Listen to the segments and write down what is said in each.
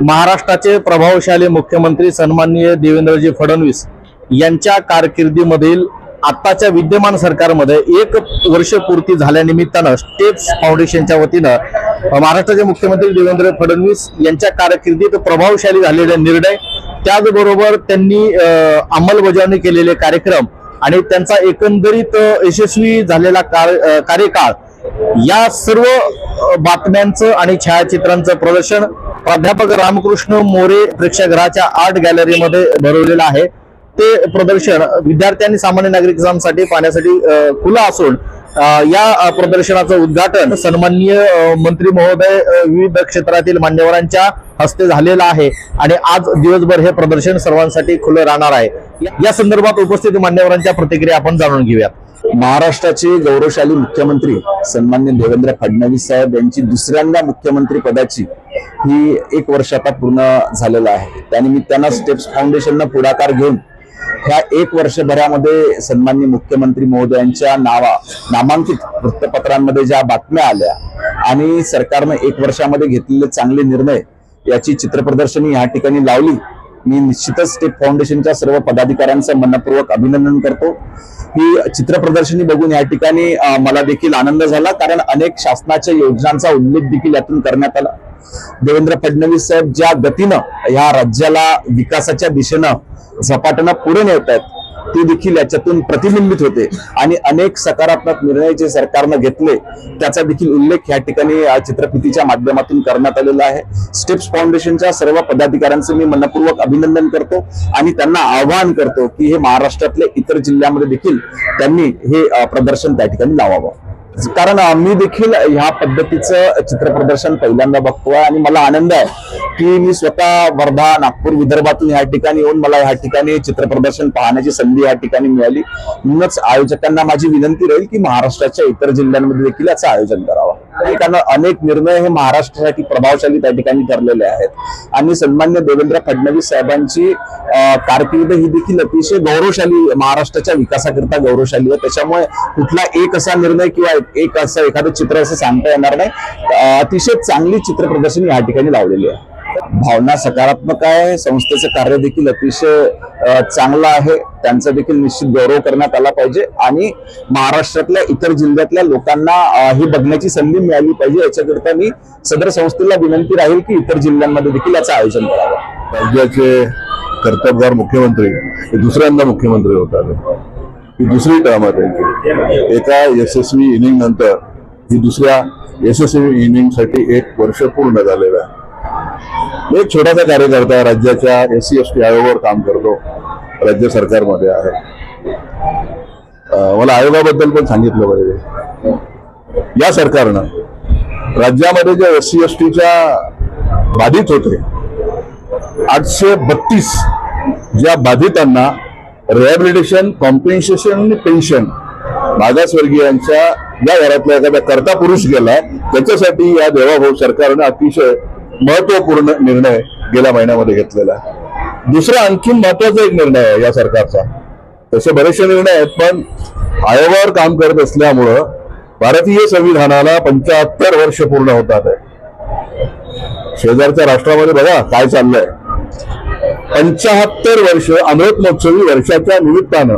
महाराष्ट्राचे प्रभावशाली मुख्यमंत्री सन्माननीय देवेंद्रजी फडणवीस यांच्या कारकिर्दीमधील आत्ताच्या विद्यमान सरकारमध्ये एक वर्ष पूर्ती झाल्यानिमित्तानं स्टेप्स फाउंडेशनच्या वतीनं महाराष्ट्राचे मुख्यमंत्री देवेंद्र फडणवीस यांच्या कारकिर्दीत प्रभावशाली झालेले निर्णय त्याचबरोबर त्यांनी अंमलबजावणी केलेले कार्यक्रम आणि त्यांचा एकंदरीत यशस्वी झालेला कार- कार्यकाळ या सर्व बातम्यांचं आणि छायाचित्रांचं प्रदर्शन प्राध्यापक रामकृष्ण मोरे प्रेक्षागृहाच्या आर्ट गॅलरीमध्ये भरवलेलं आहे. ते प्रदर्शन विद्यार्थ्यांनी सामान्य नागरिकांसाठी पाहण्यासाठी खुलं असून या प्रदर्शनाचं उद्घाटन सन्माननीय मंत्री महोदय विविध क्षेत्रातील मान्यवरांच्या हस्ते झालेलं आहे आणि आज दिवसभर हे प्रदर्शन सर्वांसाठी खुलं राहणार आहे. या- या संदर्भात उपस्थित मान्यवरांच्या प्रतिक्रिया आपण जाणून घेऊयात. महाराष्ट्राचे गौरवशाली मुख्यमंत्री सन्मान्य देवेंद्र फडणवीस साहेब यांची दुसऱ्यांदा मुख्यमंत्री पदाची ही एक वर्ष आता पूर्ण झालेलं आहे. त्यानिमित्तानं स्टेप्स फाउंडेशननं पुढाकार घेऊन ह्या एक वर्षभरामध्ये सन्मान्य मुख्यमंत्री महोदयांच्या नावा नामांकित वृत्तपत्रांमध्ये ज्या बातम्या आल्या आणि सरकारनं एक वर्षामध्ये घेतलेले चांगले निर्णय याची चित्रप्रदर्शनी या ठिकाणी लावली मी निश्चितच स्टेप फाउंडेशनच्या सर्व पदाधिकाऱ्यांचं मनपूर्वक अभिनंदन करतो. ही चित्रप्रदर्शनी बघून या ठिकाणी मला देखील आनंद झाला कारण अनेक शासनाच्या योजनांचा उल्लेख देखील यातून करण्यात आला. देवेंद्र फडणवीस साहेब ज्या गतीनं ह्या राज्याला विकासाच्या दिशेनं झपाट्यानं पुढे नेत आहेत ते देखील याच्यातून प्रतिबिंबित होते. आणि अनेक सकारात्मक निर्णय जे सरकारनं घेतले त्याचा देखील उल्लेख या ठिकाणी चित्रफितीच्या माध्यमातून करण्यात आलेला आहे. स्टेप्स फाउंडेशनच्या सर्व पदाधिकाऱ्यांचं मी मनपूर्वक अभिनंदन करतो आणि त्यांना आवाहन करतो की हे महाराष्ट्रातल्या इतर जिल्ह्यामध्ये देखील त्यांनी हे प्रदर्शन त्या ठिकाणी लावावं. कारण मी देखील ह्या पद्धतीचं चित्र प्रदर्शन पहिल्यांदा बघतोय आणि मला आनंद आहे की मी स्वतः वर्धा नागपूर विदर्भातून ह्या ठिकाणी येऊन मला ह्या ठिकाणी चित्र प्रदर्शन पाहण्याची संधी या ठिकाणी मिळाली. म्हणूनच आयोजकांना माझी विनंती राहील की महाराष्ट्राच्या इतर जिल्ह्यांमध्ये देखील याचं आयोजन करावं. कारण अनेक निर्णय हे महाराष्ट्रासाठी प्रभावशाली त्या ठिकाणी ठरलेले आहेत. आणि सन्मान्य देवेंद्र फडणवीस साहेबांची कारकिर्द कारकीर्द ही देखील अतिशय गौरवशाली महाराष्ट्राच्या विकासाकरिता गौरवशाली आहे. त्याच्यामुळे कुठला एक असा निर्णय किंवा एक- एक असं एखादं चित्र असं सांगता येणार नाही. अतिशय चांगली चित्र प्रदर्शनी या ठिकाणी लावलेली आहे. भावना सकारात्मक आहे संस्थेचं कार्य देखील अतिशय चांगलं आहे. त्यांचा देखील निश्चित गौरव करण्यात आला पाहिजे. आणि महाराष्ट्रातल्या इतर जिल्ह्यातल्या लोकांना ही बघण्याची संधी मिळाली पाहिजे. याच्याकरिता मी सदर संस्थेला विनंती राहील की इतर जिल्ह्यांमध्ये देखील याचं आयोजन करावं. राज्याचे कर्तबगार मुख्यमंत्री हे दुसऱ्यांदा मुख्यमंत्री होतात ही दुसरी टर्म आहे त्यांची. एका यशस्वी इनिंग नंतर ही दुसऱ्या यशस्वी इनिंगसाठी एक वर्ष पूर्ण झालेलं आहे. मी एक छोटासा कार्यकर्ता राज्याच्या एस सी एस टी आयोगावर काम करतो. राज्य सरकारमध्ये आहे. मला आयोगाबद्दल पण सांगितलं पाहिजे. या सरकारनं राज्यामध्ये ज्या एस सी एस टीच्या बाधित होते आठशे बत्तीस ज्या बाधितांना रिहॅबिलिटेशन कॉम्पेन्सेशन आणि पेन्शन मागासवर्गीयांच्या ज्या घरातल्या एखादा करता पुरुष गेला त्याच्यासाठी या देवाभाऊ सरकारनं अतिशय महत्त्वपूर्ण निर्णय गेल्या महिन्यामध्ये घेतलेला आहे. दुसरा आणखीन महत्त्वाचा एक निर्णय आहे या सरकारचा. तसे बरेचसे निर्णय आहेत पण आयोगावर काम करत असल्यामुळं भारतीय संविधानाला पंच्याहत्तर वर्ष पूर्ण होतात. आहे शेजारच्या राष्ट्रामध्ये बघा काय चाललंय. पंचाहत्तर वर्ष अमृत महोत्सवी वर्षाच्या निमित्तानं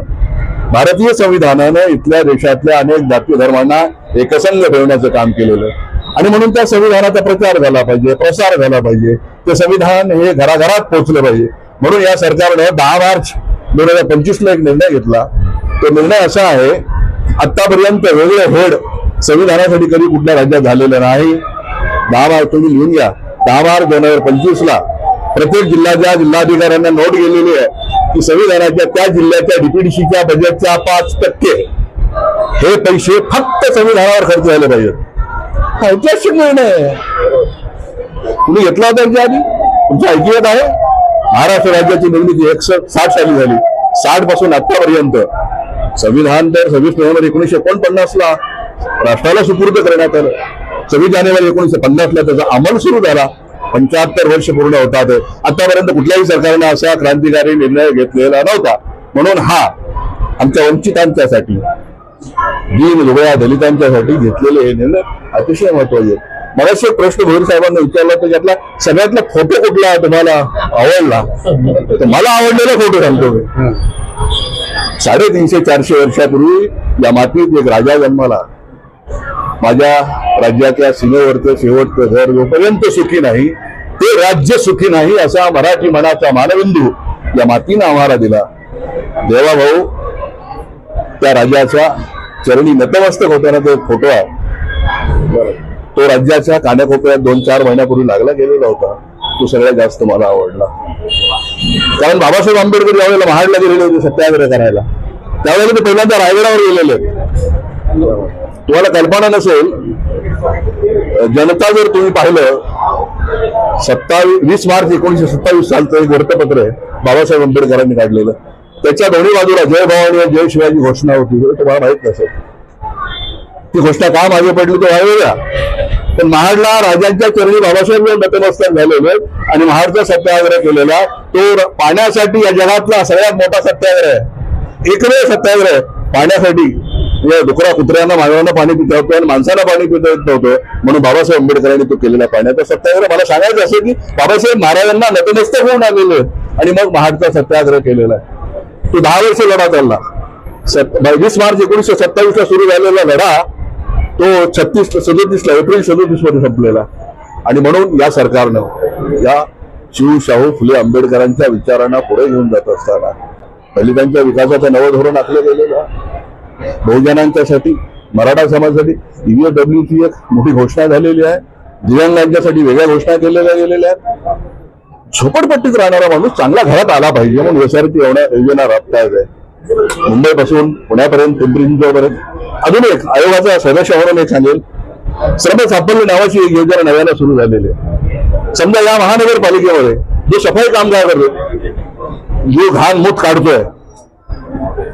भारतीय संविधानानं इथल्या देशातल्या अनेक जाती धर्मांना एकसंघ ठेवण्याचं काम केलेलं. आणि म्हणून त्या संविधानाचा प्रचार झाला पाहिजे प्रसार झाला पाहिजे. ते संविधान हे घराघरात पोहोचलं पाहिजे. म्हणून या सरकारनं दहा मार्च दोन हजार पंचवीसला एक निर्णय घेतला. तो निर्णय असा आहे आतापर्यंत वेगळं हेड संविधानासाठी कधी कुठल्या राज्यात झालेलं नाही. दहा मार्च तुम्ही लिहून घ्या. दहा मार्च दोन हजार पंचवीसला प्रत्येक जिल्ह्याच्या जिल्हाधिकाऱ्यांना नोट गेलेली आहे की संविधानाच्या त्या जिल्ह्याच्या डीपीडीसीच्या बजेटच्या पाच टक्के हे पैसे फक्त संविधानावर खर्च झाले पाहिजेत. ऐतिहासिक निर्णय. तुम्ही घेतला होता याच्या आधी? तुमचं ऐकियत आहे? महाराष्ट्र राज्याची निर्मिती एकशे साठ साली झाली. साठपासून आतापर्यंत संविधान तर सव्वीस नोव्हेंबर एकोणीशे एकोणपन्नास ला राष्ट्राला सुपूर्द करण्यात आलं. सव्वीस जानेवारी एकोणीशे पन्नास ला त्याचा अंमल सुरू झाला. पंच्याहत्तर वर्ष पूर्ण होतात. आतापर्यंत कुठल्याही सरकारने असा क्रांतिकारी निर्णय घेतलेला नव्हता. म्हणून हा आमच्या वंचितांच्यासाठी दीन दुबळ्या दलितांच्यासाठी घेतलेले हे निर्णय अतिशय महत्त्वाचे. मगाशी एक प्रश्न भोईर साहेबांना विचारला तर त्यातला सगळ्यातला फोटो कुठला तुम्हाला आवडला? तर मला आवडलेला फोटो सांगतो मी. साडेतीनशे चारशे वर्षापूर्वी या मातीत एक राजा जन्माला. माझ्या राज्याच्या सीमेवरचं शेवटचं घर जोपर्यंत सुखी नाही ते राज्य सुखी नाही असा मराठी मनाचा मानबिंदू या मातीनं आम्हाला दिला. देवा भाऊ त्या राजाच्या चरणी नतमस्तक होताना तो एक फोटो आहे. तो राज्याच्या कानाकोपऱ्यात दोन चार महिन्यापूर्वी लागला गेलेला होता. तो सगळ्यात जास्त मला आवडला. कारण बाबासाहेब आंबेडकर ज्यावेळेला महाडला गेलेले होते सत्याग्रह करायला त्यावेळेला ते पहिल्यांदा रायगडावर गेलेले. तुम्हाला कल्पना नसेल जनता जर तुम्ही पाहिलं सत्तावीस वीस मार्च एकोणीशे सत्तावीस सालचं एक वृत्तपत्र आहे बाबासाहेब आंबेडकरांनी काढलेलं. त्याच्या दोन्ही बाजूला जय भवानी आणि जय शिवाजी घोषणा होती तुम्हाला माहीत नसेल. ती घोषणा का मागे पडली तो व्हायला पण महाडला राजांच्या चरणी बाबासाहेब नतमस्तक झालेले आणि महाडचा सत्याग्रह केलेला तो पाण्यासाठी या जगातला सगळ्यात मोठा सत्याग्रह आहे. एकमेव सत्याग्रह पाण्यासाठी. डुकरा कुत्र्यांना मानवांना पाणी पिता होतं आणि माणसाला पाणी पिता येत नव्हतं. म्हणून बाबासाहेब आंबेडकरांनी तो केलेला पाण्याचा सत्याग्रह मला सांगायचं असं की बाबासाहेब महाराजांना नतमस्तक होऊन आलेले आणि मग महाडचा सत्याग्रह केलेला आहे. तो दहा वर्ष लढा चालला. वीस मार्च एकोणीसशे सत्तावीस ला सुरू झालेला लढा तो छत्तीस सदोतीस ला एप्रिल सदोतीसमध्ये संपलेला. आणि म्हणून या सरकारनं या शिव शाहू फुले आंबेडकरांच्या विचारांना पुढे घेऊन जात असताना दलितांच्या विकासाचं नवं धोरण आखलं गेलेलं. बहुजनांच्यासाठी मराठा समाजासाठी ईव्हीडब्ल्यूची एक मोठी घोषणा झालेली आहे. दिव्यांगांच्यासाठी वेगळ्या घोषणा केलेल्या गेलेल्या आहेत. झोपडपट्टीत राहणारा माणूस चांगला घरात आला पाहिजे म्हणून एसआरटी योजना राबतायत आहे मुंबईपासून पुण्यापर्यंत पिंपरी चिंचवडपर्यंत अजून एक आयोगाचा सदस्य म्हणून एक सांगेल. श्रम साफल्य नावाची एक योजना नव्यानं सुरू झालेली आहे. समजा या महानगरपालिकेमध्ये जो सफाई कामगार करतो जो घाण मूत काढतोय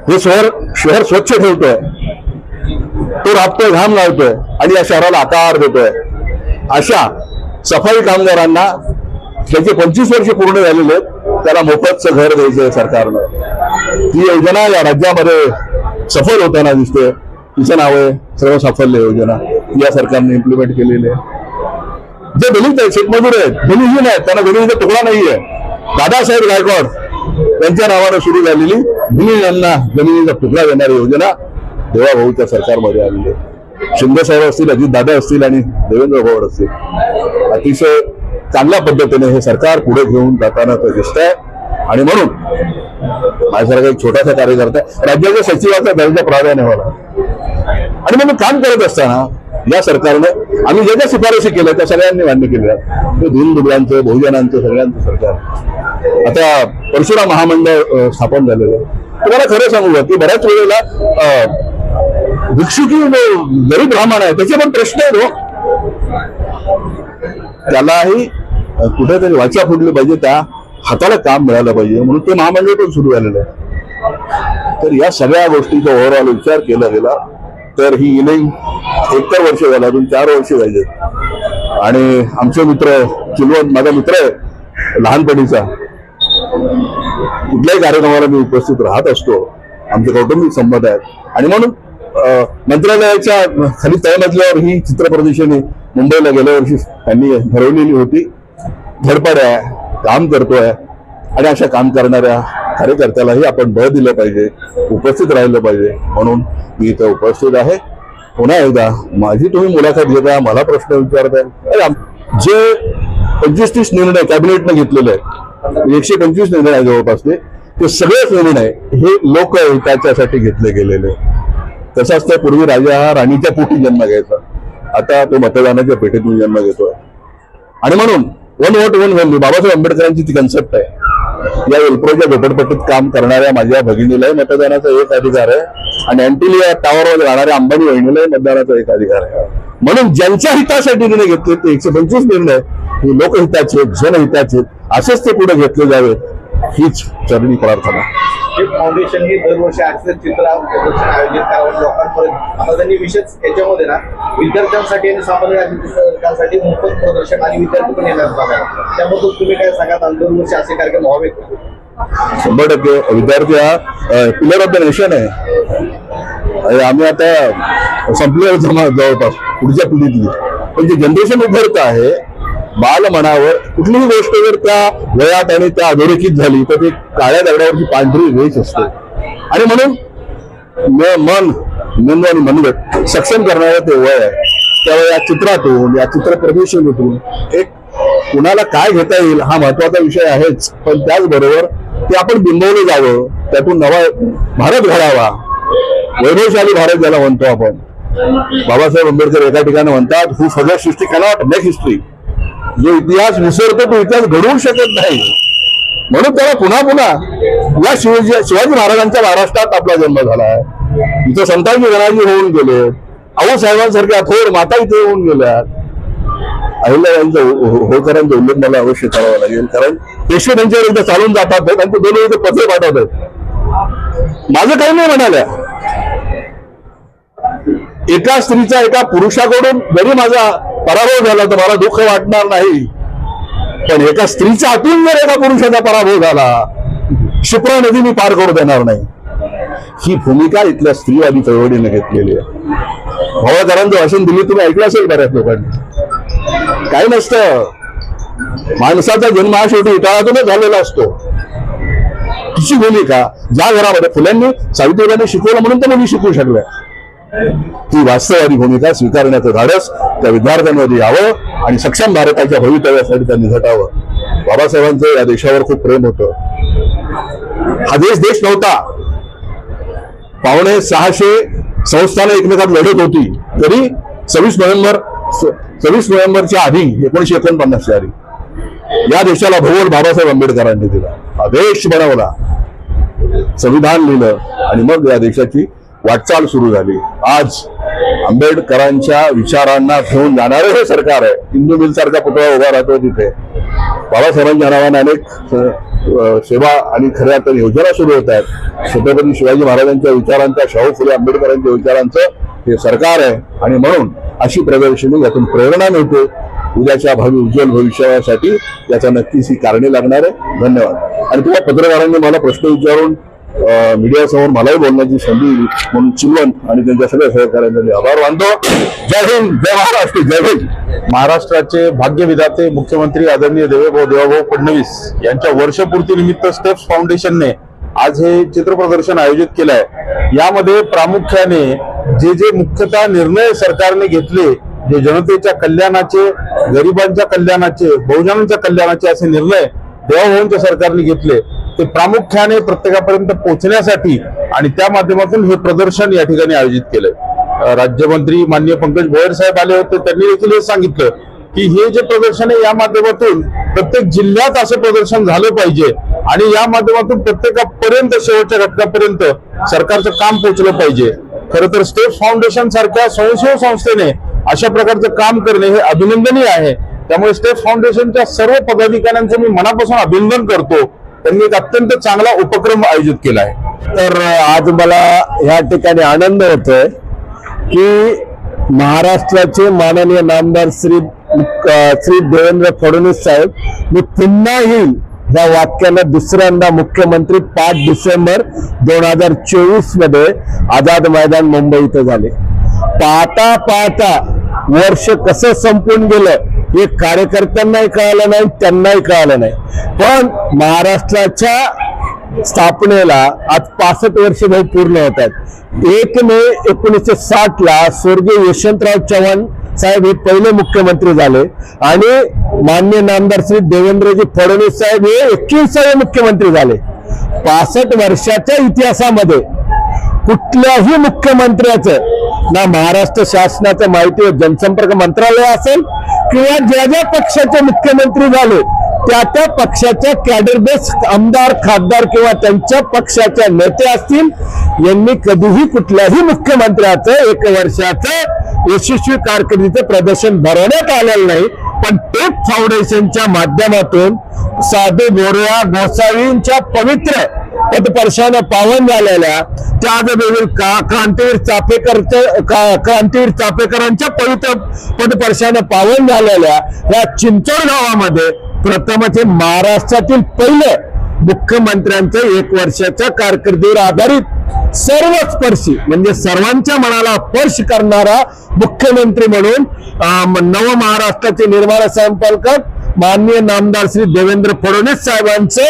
हे शहर शहर स्वच्छ ठेवतोय तो राबतोय घाम लावतोय आणि या शहराला आकार देतोय. अशा सफाई कामगारांना त्याचे पंचवीस वर्ष पूर्ण झालेले आहेत त्याला मोफतचं घर द्यायचंय सरकारनं. ती योजना या राज्यामध्ये सफल होताना दिसते. तिचं नाव आहे सर्व साफल्य योजना. या सरकारने इम्प्लिमेंट केलेली आहे. जे दलित आहेत शेतमजूर आहेत दलितहीन आहेत त्यांना दलितचा तुकडा नाहीये. दादासाहेब गायकवाड त्यांच्या नावानं सुरू झालेली यांना जमिनीचा तुकडा देणारी योजना देवाभाऊच्या सरकारमध्ये आलेली आहे. शिंदे साहेब असतील अजित दादा असतील आणि देवेंद्र भाऊ असतील. अतिशय चांगल्या पद्धतीने हे सरकार पुढे घेऊन जाताना ते दिसत आहे आणि म्हणून माझ्यासारखा एक छोटासा कार्यकर्ता राज्याच्या सचिवाचा दर्जा प्राधान्य व्हावा आणि म्हणून काम करत असताना या सरकारनं आम्ही ज्या ज्या शिफारशी केल्या त्या सगळ्यांनी मान्य केल्या. ते दीनदुबळ्यांचं बहुजनांचं सगळ्यांचं सरकार. आता परशुराम महामंडळ स्थापन झालेलं. तुम्हाला खरं सांगू की बऱ्याच वेळेला अं, भिक्षुकी गरीब ब्राह्मण आहे त्याचे पण प्रश्न आहेत हो. त्यालाही कुठेतरी वाचा फुटली पाहिजे त्या हाताला काम मिळालं पाहिजे म्हणून ते महामंडळ पण सुरू झालेलं आहे. तर या सगळ्या गोष्टीचा ओव्हरऑल विचार केला गेला. तर ही इनिंग एकतर वर्ष झालं अजून चार वर्ष झाली आणि आमचे मित्र चिलवण माझा मित्र आहे लहानपणीचा. कुठल्याही कार्यक्रमाला मी उपस्थित राहत असतो. आमचे कौटुंबिक संबंध आहेत. आणि म्हणून मंत्रालयाच्या खाली तळमजल्यावर ही चित्र प्रदर्शनी मुंबईला गेल्या वर्षी त्यांनी ठरवलेली होती. धडपड आहे काम करतोय. आणि अशा काम करणाऱ्या कार्यकर्त्यालाही आपण बळ दिलं पाहिजे उपस्थित राहिलं पाहिजे. म्हणून मी इथं उपस्थित आहे. पुन्हा एकदा माझी तुम्ही मुलाखत घेता मला प्रश्न विचारताय. जे पंचवीस तीस निर्णय कॅबिनेटनं घेतलेले आहेत एकशे पंचवीस निर्णय आहे ते सगळेच निर्णय हे लोकहिताच्यासाठी घेतले गेलेले तसाच त्या पूर्वी राजा हा राणीच्या पोटी जन्म घ्यायचा. आता तो मतदानाच्या पेठेतून जन्म घेतोय. आणि म्हणून one vote one value Babasaheb आंबेडकरांची ती कन्सेप्ट आहे. या वेलप्रोच्या झोपडपट्टीत काम करणाऱ्या माझ्या भगिनीलाही मतदानाचा एक अधिकार आहे. आणि अँटिलिया टावरवर राहणाऱ्या अंबानी वहिनीलाही मतदानाचा एक अधिकार आहे. म्हणून ज्यांच्या हितासाठी निर्णय घेतले ते एकशे पंचवीस निर्णय हे लोकहिताचे जनहिताचे असेच ते पुढे घेतले जावेत. हीच चरणी प्रार्थना फाउंडेशन हे दरवर्षी आजचं चित्र प्रदर्शन आयोजित करावं लोकांपर्यंत. आता त्यांनी विशेष याच्यामध्ये ना विद्यार्थ्यांसाठी आणि सामान्य नागरिकांसाठी मोफत प्रदर्शन आणि विद्यार्थी पण येणार बघायला त्याबद्दल तुम्ही काय आणि दरवर्षी असे कार्यक्रम व्हावेत? शंभर टक्के. विद्यार्थी हा पिलर ऑफ द नेशन आहे. आम्ही आता संपले जवळपास पुढच्या पिढीतली. पण जे जनरेशन उभरत आहे बाल मनावर कुठलीही गोष्ट जर त्या वयात आणि त्या अधोरेखित झाली तर ते काळ्या दगडावरची पांढरी वेच असते. आणि म्हणून मन मेंदू आणि मनगट सक्षम करणारं ते वय आहे. त्यावेळी या चित्रातून या चित्र प्रदर्शनीतून एक कुणाला काय घेता येईल हा महत्त्वाचा विषय आहेच. पण त्याचबरोबर ते आपण बिंबवलं जावं त्यातून नवा भारत घडावा. वैभवशाली भारत ज्याला म्हणतो आपण. बाबासाहेब आंबेडकर एका ठिकाणी म्हणतात हु फर्दर सृष्टी कॅनॉट मेक हिस्ट्री जो इतिहास विसरतो तो इतिहास घडवू शकत नाही. म्हणून त्याला पुन्हा पुन्हा या शिवाजी शिवाजी महाराजांच्या महाराष्ट्रात आपला जन्म झाला आहे. इथं संताजी गणाजी होऊन गेले. आऊ साहेबांसारख्या थोर माता इथे होऊन गेल्या. अहिल्याबाईंचा होळकरांचा हो, हो उल्लेख मला अवश्य करावा लागेल. कारण पेशवे त्यांच्यावर एकदा चालून जातात आणि ते दोन वेळी पत्र पाठवतात माझं काही नाही म्हणाल्या. एका स्त्रीचा एका पुरुषाकडून जरी माझा पराभव झाला तर मला दुःख वाटणार नाही. पण एका स्त्रीच्या हातून जर एका पुरुषाचा पराभव झाला क्षिप्रा नदी मी पार करू देणार नाही. ही भूमिका इथल्या स्त्रीवादी चळवळीने घेतलेली आहे. भावाकरांचं भाषण दिली तुम्ही ऐकलं असेल बऱ्याच लोकांनी. काही नसतं. माणसाचा जन्म हा शेवटी इटाळातूनच झालेला असतो. तिची भूमिका ज्या घरामध्ये फुल्यांनी सावित्रीबाईंनी शिकवलं म्हणून तर मुली शिकू शकल्या. ही वास्तववादी भूमिका स्वीकारण्याचं धाडस त्या विद्यार्थ्यांमध्ये यावं आणि सक्षम भारताच्या भवितव्यासाठी त्यांनी झटावं. बाबासाहेबांचं या देशावर खूप प्रेम होतं. हा देश देश नव्हता. पावणे सहाशे संस्थानं एकमेकात लढत होती. तरी सव्वीस नोव्हेंबर सव्वीस नोव्हेंबरच्या आधी एकोणीशे एकोणपन्नासच्या आधी या देशाला भूगोल बाबासाहेब आंबेडकरांनी दिला. हा देश बनवला. संविधान लिहिलं आणि मग या देशाची वाटचाल सुरू झाली. आज आंबेडकरांच्या विचारांना घेऊन जाणारे हे सरकार आहे. हिंदू मिल सारखा पुतळा उभा राहतो तिथे. बाबासाहेबांच्या नावाने अनेक सेवा आणि खऱ्या तर योजना सुरू होत आहेत. छत्रपती शिवाजी महाराजांच्या विचारांचा शाहू फुले आंबेडकरांच्या विचारांचं हे सरकार आहे. आणि म्हणून अशी प्रदर्शनी यातून प्रेरणा मिळते. उद्याच्या भावी उज्ज्वल भविष्यासाठी याचा नक्कीच ही कारणे लागणार आहे. धन्यवाद. आणि तुम्हाला पत्रकारांनी मला प्रश्न विचारून मीडियासमोर मलाही बोलण्याची संधी म्हणून चिलवन आणि त्यांच्या सगळ्या सहकार्यांचा आभार मानतो. जय हिंद जय महाराष्ट्र जय हिंद. महाराष्ट्राचे भाग्यविधाते मुख्यमंत्री आदरणीय देवेभाऊ देवाभाऊ फडणवीस यांच्या वर्षपूर्ती निमित्त स्टेप्स फाउंडेशनने आज हे चित्र प्रदर्शन आयोजित केलं आहे यामध्ये प्रामुख्याने जे जे मुख्यतः निर्णय सरकारने घेतले जे जनतेच्या कल्याणाचे गरिबांच्या कल्याणाचे बहुजनांच्या कल्याणाचे असे निर्णय देवाभाऊंच्या सरकारने घेतले ते प्रामुख्याने प्रत्येकापर्यंत पोहोचण्यासाठी आणि त्या माध्यमातून हे प्रदर्शन या ठिकाणी आयोजित केलंय. राज्यमंत्री माननीय पंकज भोयर साहेब आले होते त्यांनी देखील हे सांगितलं की हे जे प्रदर्शन आहे या माध्यमातून प्रत्येक जिल्ह्यात असं प्रदर्शन झालं पाहिजे आणि या माध्यमातून प्रत्येकापर्यंत शेवटच्या घटकापर्यंत सरकारचं काम पोहोचलं पाहिजे. खरं तर स्टेट फाउंडेशन सारख्या स्वयंसेवी संस्थेने अशा प्रकारचं काम करणे हे अभिनंदनीय आहे. त्यामुळे स्टेप फाउंडेशनच्या सर्व पदाधिकाऱ्यांचं मी मनापासून अभिनंदन करतो. त्यांनी एक अत्यंत चांगला उपक्रम आयोजित केला आहे. तर आज मला या ठिकाणी आनंद होतोय की महाराष्ट्राचे माननीय नामदार श्री श्री देवेंद्र फडणवीस साहेब मी पुन्हा येईल या वाक्याला दुसऱ्यांदा मुख्यमंत्री पाच डिसेंबर दोन हजार चोवीसमध्ये आझाद मैदान मुंबई इथं झाले. पाहता पाहता वर्ष कसं संपून गेलं हे कार्यकर्त्यांनाही कळालं नाही त्यांनाही कळालं नाही. पण महाराष्ट्राच्या स्थापनेला आज पासष्ट वर्ष भाऊ पूर्ण होत आहेत. एक मे एकोणीसशे साठ ला स्वर्गीय यशवंतराव चव्हाण साहेब हे पहिले मुख्यमंत्री झाले आणि मान्य नामदार श्री देवेंद्रजी फडणवीस साहेब हे एकवीसावे मुख्यमंत्री झाले. पासष्ट वर्षाच्या इतिहासामध्ये कुठल्याही मुख्यमंत्र्याचं ना महाराष्ट्र शासनाचं माहिती व जनसंपर्क मंत्रालय असेल किंवा ज्या ज्या पक्षाचे मुख्यमंत्री झाले त्या त्या पक्षाच्या कॅडर बेस आमदार खासदार किंवा त्यांच्या पक्षाच्या नेते असतील यांनी कधीही कुठल्याही मुख्यमंत्र्याचं एक वर्षाचं यशस्वी कारकिर्दीचं प्रदर्शन भरवण्यात आलेलं नाही. पण टेप फाउंडेशनच्या माध्यमातून साधू बोरया गोसावींच्या पवित्र पदपर्शानं पावन झालेल्या त्याचबरोबर का क्रांतीवीर चापेकरच्या का- क्रांतीवीर चापेकरांच्या पवित्र पदपर्शानं पावन झालेल्या या चिंचोड गावामध्ये प्रथमच हे महाराष्ट्रातील पहिलं मुख्यमंत्र्यांचं एक वर्षाच्या कारकिर्दीवर आधारित सर्वस्पर्शी म्हणजे सर्वांच्या मनाला स्पर्श करणारा मुख्यमंत्री म्हणून नव महाराष्ट्राचे निर्माण संकल्प माननीय नामदार श्री देवेंद्र फडणवीस साहेबांचं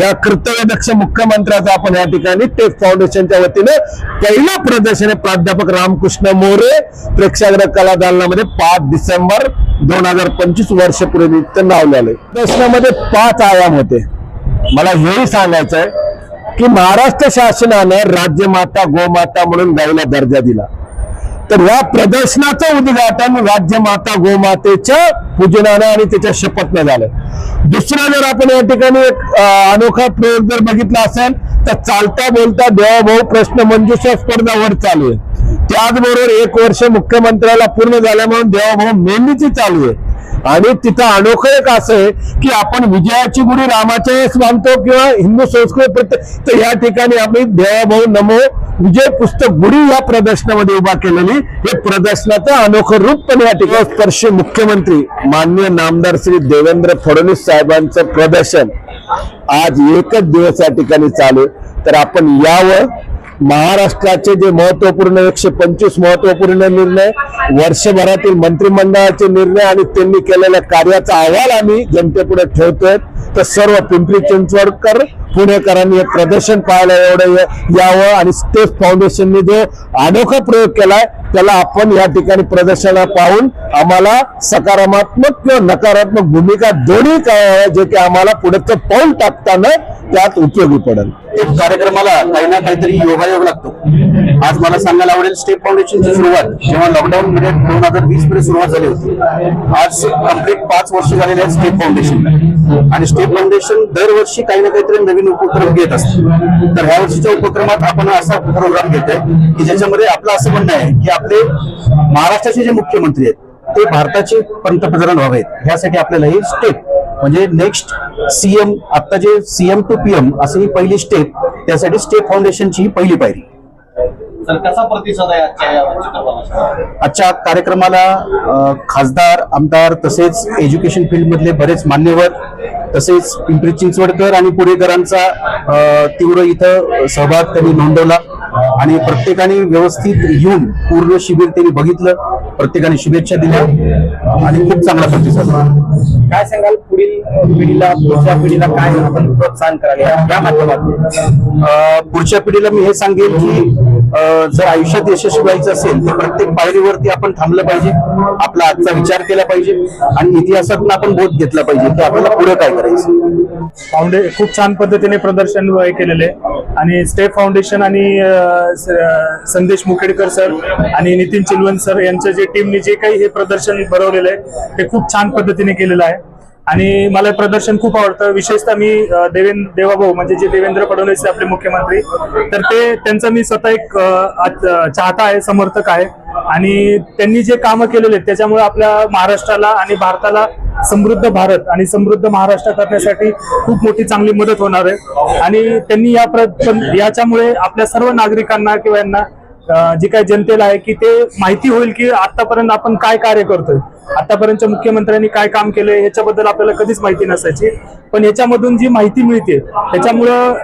या कर्तव्यदक्ष मुख्यमंत्र्याचं आपण या ठिकाणी टेक फाउंडेशनच्या वतीने पहिलं प्रदर्शन आहे. प्राध्यापक रामकृष्ण मोरे प्रेक्षागृह कला दालनामध्ये पाच डिसेंबर दोन हजार पंचवीस वर्षपूर्वी नाव लागले प्रश्नामध्ये पाच आयाम होते. मला हेही सांगायचं आहे की महाराष्ट्र शासनानं राज्यमाता गोमाता म्हणून गायला दर्जा दिला. तर या प्रदर्शनाचं उद्घाटन राज्यमाता गोमातेच्या पूजनानं आणि त्याच्या शपथनं झालं. दुसरा जर आपण या ठिकाणी एक अनोखा प्रयोग जर बघितला असेल तर चालता बोलता देवाभाऊ प्रश्न मंजुषा स्पर्धा वर चालू आहे. त्याचबरोबर एक वर्ष मुख्यमंत्र्याला पूर्ण झाल्यामुळे देवाभाऊ नेहमीची चालू आहे. आणि तिथं अनोखं एक असं आहे की आपण विजयाची गुढी रामाच्या वेळेस मानतो किंवा हिंदू संस्कृत प्रत्येक तर या ठिकाणी आम्ही देवाभाऊ नमो विजय पुस्तक गुढी या प्रदर्शनामध्ये उभा केलेली. हे प्रदर्शनाचं अनोखं रूप पण या ठिकाणी स्पर्श मुख्यमंत्री माननीय नामदार श्री देवेंद्र फडणवीस साहेबांचं प्रदर्शन आज एकच दिवस या ठिकाणी चालू तर आपण यावं महाराष्ट्राचे जे महत्त्वपूर्ण एकशे पंचवीस महत्त्वपूर्ण निर्णय वर्षभरातील मंत्रिमंडळाचे निर्णय आणि त्यांनी केलेल्या कार्याचा अहवाल आम्ही जनतेपुढे ठेवतोय. तर सर्व पिंपरी चिंचवडकर पुणेकरांनी हे प्रदर्शन पाहायला एवढं यावं आणि स्टेप फाउंडेशनने जो अनोखा प्रयोग केलाय त्याला आपण या ठिकाणी प्रदर्शना पाहून आम्हाला सकारात्मक किंवा नकारात्मक भूमिका दोन्ही जे की आम्हाला पुढचं पाऊल टाकताना त्यात उपयोगी पडेल. एक कार्यक्रमाला काही ना काहीतरी योगायोग लागतो. आज मला सांगायला आवडेल स्टेप फाउंडेशनची सुरुवात जेव्हा लॉकडाऊन मध्ये दोन हजार वीसमध्ये सुरुवात झाली होती आज कंप्लीट पाच वर्ष झालेले आहेत स्टेप फाउंडेशनला आणि स्टेप फाउंडेशन दरवर्षी काही ना काहीतरी नवीन उपक्रम घेत असतो. तर ह्या वर्षीच्या उपक्रमात आपण असा प्रोग्राम घेतोय की ज्याच्यामध्ये आपलं असं म्हणणं आहे की आपले महाराष्ट्राचे जे मुख्यमंत्री आहेत ते भारताचे पंतप्रधान व्हावेत. ह्यासाठी आपल्याला ही स्टेप म्हणजे नेक्स्ट सीएम आता जे सीएम टू पीएम असं ही पहिली स्टेप त्यासाठी स्टेप फाउंडेशनची ही पहिली पायरी. तर कसा प्रतिसाद आहे आजच्या या चित्रपटाला आजच्या कार्यक्रमाला खासदार आमदार तसेच एज्युकेशन फील्ड मधले बरेच मान्यवर तसेच पिंपरी चिंचवडकर आणि पुणेकरांचा तीव्र इथं सहभाग त्यांनी नोंदवला. आणि प्रत्येकाने व्यवस्थित येऊन पूर्ण शिबिर त्यांनी बघितलं. प्रत्येकाने शुभेच्छा दिल्या. आणि खूप चांगला प्रतिसाद. काय सांगाल पुढील पिढीला पुढच्या पिढीला काय आपण प्रोत्साहन कराल या माध्यमातून. पुढच्या पिढीला मी हे सांगेन की जर आयुष्यात यशस्वी व्हायचं असेल तर प्रत्येक पायरीवरती आपण थांबलं पाहिजे. आपला आजचा विचार केला पाहिजे. आणि इतिहासातून आपण बोध घेतला पाहिजे की आपल्याला पुढे काय करायचं. फाउंडे खूप छान पद्धतीने प्रदर्शन हे केलेले. आहे. आणि स्टेप फाउंडेशन आणि संदेश मुखेडकर सर आणि नितीन चिलवन सर यांच्या जे टीमने जे काही हे प्रदर्शन भरवलेलं आहे ते खूप छान पद्धतीने केलेलं आहे. आणि मला प्रदर्शन खूप आवडतं. विशेषतः मी देवेंद्र देवाभाऊ म्हणजे जे देवेंद्र फडणवीस आपले मुख्यमंत्री तर ते त्यांचा मी स्वतः एक चाहता आहे समर्थक आहे. आणि त्यांनी जे कामं केलेले आहेत त्याच्यामुळे आपल्या महाराष्ट्राला आणि भारताला समृद्ध भारत आणि समृद्ध महाराष्ट्र करण्यासाठी खूप मोठी चांगली मदत होणार आहे. आणि त्यांनी या प्र याच्यामुळे आपल्या सर्व नागरिकांना किंवा यांना जी काही जनतेला आहे की ते माहिती होईल की आतापर्यंत आपण काय कार्य करतोय. आतापर्यंत मुख्यमंत्र्यांनी काय काम केलंय ह्याच्याबद्दल आपल्याला कधीच माहिती नसायची. पण ह्याच्यामधून जी माहिती मिळते त्याच्यामुळं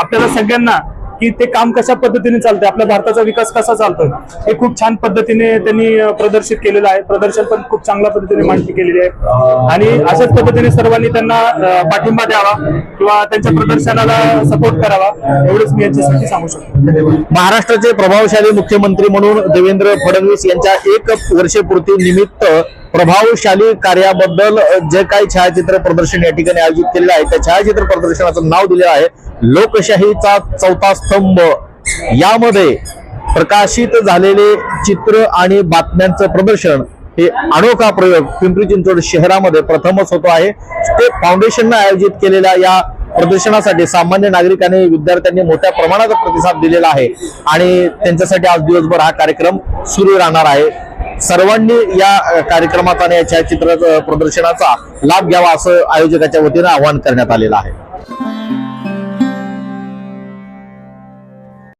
आपल्याला सगळ्यांना की ते काम कशा पद्धतीने चालतंय? आपल्या भारताचा विकास कसा चालतोय? हे खूप छान पद्धतीने त्यांनी प्रदर्शित केलेलं आहे. प्रदर्शन पण खूप चांगल्या पद्धतीने मांडणी केलेली आहे. आणि अशाच पद्धतीने सर्वांनी त्यांना पाठिंबा द्यावा किंवा त्यांच्या प्रदर्शनाला सपोर्ट करावा. एवढंच मी यांच्यासाठी सांगू शकतो. महाराष्ट्राचे प्रभावशाली मुख्यमंत्री म्हणून देवेंद्र फडणवीस यांच्या एक वर्षपूर्ती निमित्त प्रभावशाली कार्याबद्दल जे काही छायाचित्र प्रदर्शन या ठिकाणी आयोजित केलेलं आहे त्या छायाचित्र प्रदर्शनाचं नाव दिलेलं आहे लोकशाहीचा चौथा स्तंभ. यामध्ये प्रकाशित झालेले चित्र आणि बातम्यांचं प्रदर्शन हे अनोखा प्रयोग पिंपरी चिंचवड शहरामध्ये प्रथमच होतो आहे. स्टेप फाउंडेशननं आयोजित केलेल्या या प्रदर्शनासाठी सामान्य नागरिकांनी विद्यार्थ्यांनी मोठ्या प्रमाणात प्रतिसाद दिलेला आहे. आणि त्यांच्यासाठी आज दिवसभर हा कार्यक्रम सुरू राहणार आहे. सर्वांनी या कार्यक्रमाचा आणि या छायाचित्र प्रदर्शनाचा लाभ घ्यावा असं आयोजकाच्या वतीनं आवाहन करण्यात आलेलं आहे.